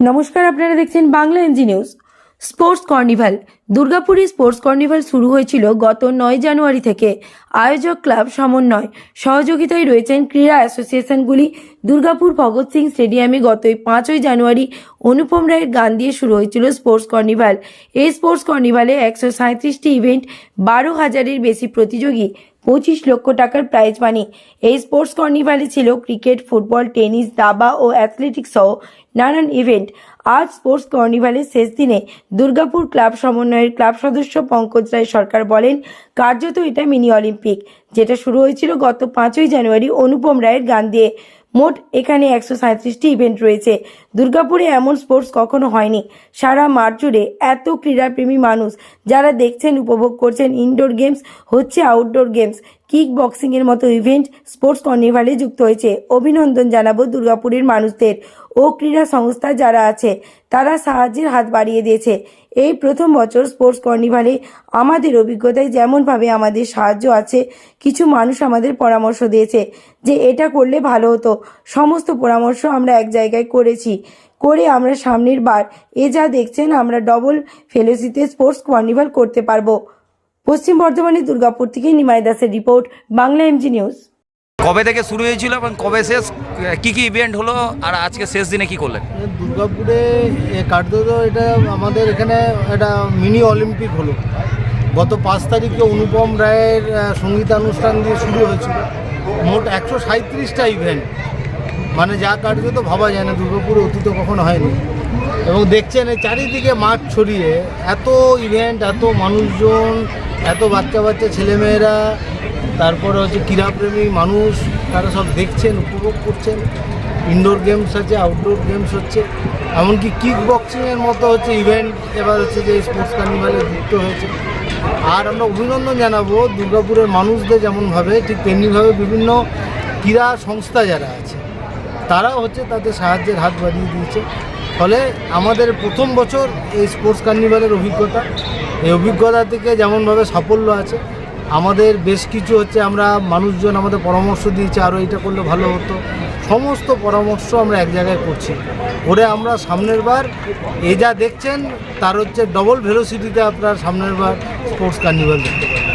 নমস্কার, আপনারা দেখছেন Bangla MG news. Sports carnival. দুর্গাপুরে স্পোর্টস কর্নিভাল শুরু হয়েছিল গত নয় জানুয়ারি থেকে। আয়োজক ক্লাব সমন্বয়। সহযোগিতায় রয়েছেন ক্রীড়া অ্যাসোসিয়েশনগুলি। দুর্গাপুর ভগৎ সিং স্টেডিয়ামে গতই পাঁচই জানুয়ারি অনুপম রায়ের গান দিয়ে শুরু হয়েছিল স্পোর্টস কর্নিভাল। এই স্পোর্টস কর্নিভালে একশো সাঁত্রিশটি ইভেন্ট, বারো হাজারের বেশি প্রতিযোগী পঁচিশ লক্ষ টাকার প্রাইজ মানি এই স্পোর্টস কর্নিভালে ছিল ক্রিকেট ফুটবল টেনিস দাবা ও অ্যাথলেটিক্স সহ নানান ইভেন্ট আজ স্পোর্টস কর্নিভালের শেষ দিনে দুর্গাপুর ক্লাব সমন্বয়ের ক্লাব সদস্য পঙ্কজ রায় সরকার বলেন, কার্যত এটা মিনি অলিম্পিক যেটা শুরু হয়েছিল গত পাঁচই জানুয়ারি অনুপম রায়ের গান দিয়ে। মোট এখানে একশো সাঁত্রিশটি ইভেন্ট রয়েছে। দুর্গাপুরে এমন স্পোর্টস কখনো হয়নি। সারা মাঠ জুড়ে এত ক্রীড়াপ্রেমী মানুষ যারা দেখছেন, উপভোগ করছেন ইনডোর গেমস হচ্ছে আউটডোর গেমস কিক বক্সিং এর মতো ইভেন্ট স্পোর্টস কর্নিভালে যুক্ত হয়েছে। অভিনন্দন জানাব দুর্গাপুরের মানুষদের ও ক্রীড়া সংস্থা যারা আছে, তারা সাহায্যের হাত বাড়িয়ে দিয়েছে। এই প্রথম বছর স্পোর্টস কর্নিভালে আমাদের অভিজ্ঞতায় যেমনভাবে আমাদের সাহায্য আছে, কিছু মানুষ আমাদের পরামর্শ দিয়েছে যে এটা করলে ভালো হতো। সমস্ত পরামর্শ আমরা এক জায়গায় করেছি। করে আমরা সামনের বার এ যা দেখছেন আমরা ডবল ফেলোসিতে স্পোর্টস কর্নিভাল করতে পারব। পশ্চিম বর্ধমানের দুর্গাপুর থেকে নিমাই দাসের রিপোর্ট বাংলা এমজি নিউজ কবে থেকে শুরু হয়েছিল এবং কবে শেষ কি কি ইভেন্ট হলো আর আজকে শেষ দিনে কি করলেন? দুর্গাপুরে এ কার্যত এটা আমাদের এখানে এটা মিনি অলিম্পিক হলো। গত পাঁচ তারিখে অনুপম রায়ের সঙ্গীতানুষ্ঠান দিয়ে শুরু হয়েছিল। মোট একশো সাঁত্রিশটা ইভেন্ট মানে যা কার্যত ভাবা যায় না দুর্গাপুরে অতীত কখনো হয়নি। এবং দেখছেন এই চারিদিকে মাঠ ছড়িয়ে, এত ইভেন্ট এত মানুষজন, এত বাচ্চা বাচ্চা ছেলেমেয়েরা, তারপরে হচ্ছে ক্রীড়াপ্রেমী মানুষ, তারা সব দেখছেন, উপভোগ করছেন। ইনডোর গেমস আছে আউটডোর গেমস হচ্ছে। এমনকি কিক বক্সিংয়ের মতো হচ্ছে ইভেন্ট এবার হচ্ছে যে স্পোর্টস কার্নিভালে যুক্ত হয়েছে। আর আমরা অভিনন্দন জানাব দুর্গাপুরের মানুষদের যেমনভাবে, ঠিক তেমনিভাবে বিভিন্ন ক্রীড়া সংস্থা যারা আছে, তারাও হচ্ছে তাদের সাহায্যের হাত বাড়িয়ে দিয়েছে। ফলে আমাদের প্রথম বছর এই স্পোর্টস কার্নিভালের অভিজ্ঞতা। এই অভিজ্ঞতা থেকে যেমনভাবে সাফল্য আছে, আমাদের বেশ কিছু হচ্ছে আমরা মানুষজন আমাদের পরামর্শ দিয়েছে আরও এটা করলে ভালো হতো। সমস্ত পরামর্শ আমরা এক জায়গায় করছি। করে আমরা সামনের বার এ যা দেখছেন, তার হচ্ছে ডবল ভেলোসিটিতে আপনার সামনের বার স্পোর্টস কার্নিভাল দেখতে পাবেন।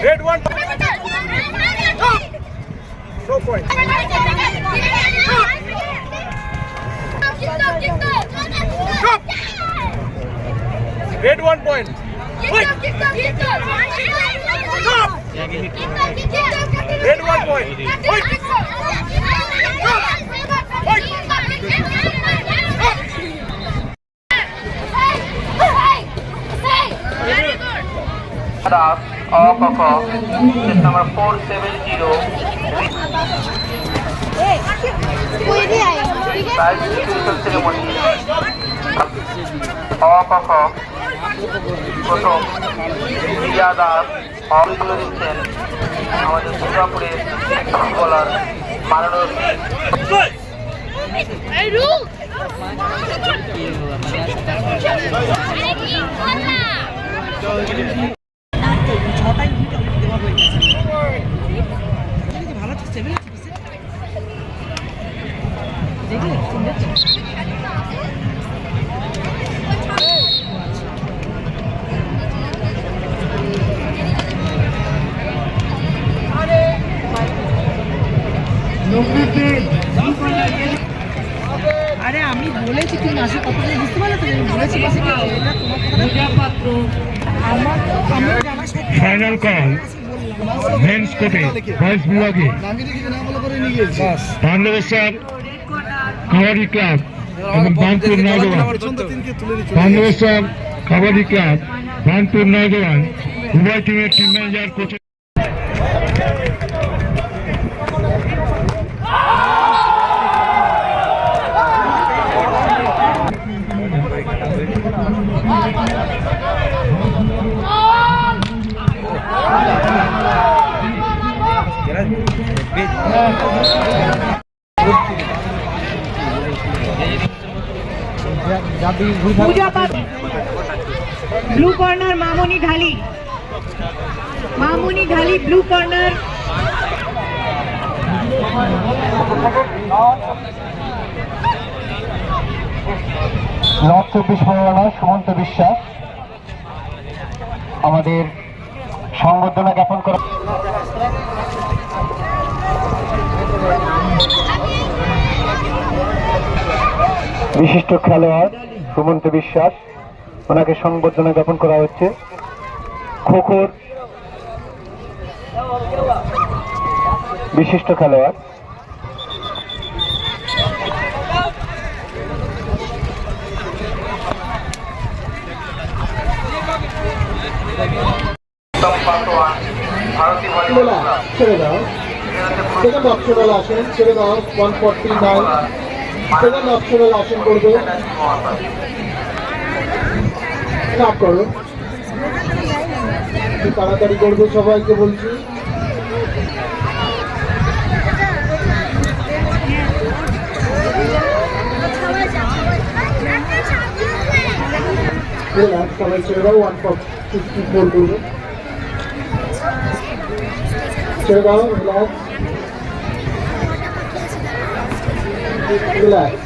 Grade 1. No point. Stop. Grade 1 point. Stop. Grade 1 point. Wait. Stop. Hey, hey, hey. Very good. অকক set number four seven zero অকক প্রথম রিয়া দাস অগুলো দিচ্ছেন আমাদের দুর্গাপুরের ফুটবলার মাননীয় Hey, আরে আমি বলেছি তুমি আসো কথা বুঝতে পারলে তুমি বলেছি আমার ফাইনাল কল মেন্স কোটে বয়েজ বিভাগে পাণ্ডবেশ্বর কাবাডি ক্লাব এবং বানপুর নয়দোয়ান পাণ্ডবেশ্বর কাবাডি ক্লাব বানপুর নয়দোয়ান উভয় টিমের team manager coach blue corner Mamoni Dhali. Mamoni Dhali blue corner north চব্বিশ পরগনা সুমন্ত বিশ্বাস। আমাদের সংবর্ধনা জ্ঞাপন করা বিশিষ্ট খেলোয়াড় সুমন্ত বিশ্বাস। ওনাকে সংবর্ধনা জ্ঞাপন করা হচ্ছে। খোখোর বিশিষ্ট খেলোয়াড়। ছেড়ে দাও। সেকেন্ড অপশনাল আসেন ছেড়ে দাও। ওয়ান ফর্টি নাইন আসেন করবে। স্টার্ট করো। তাড়াতাড়ি করবে সবাইকে বলছি। সবাই ছেড়ে দাও ওয়ান ফিফটি ফোর করবে। ছেড়ে দাও রিল্যাক্স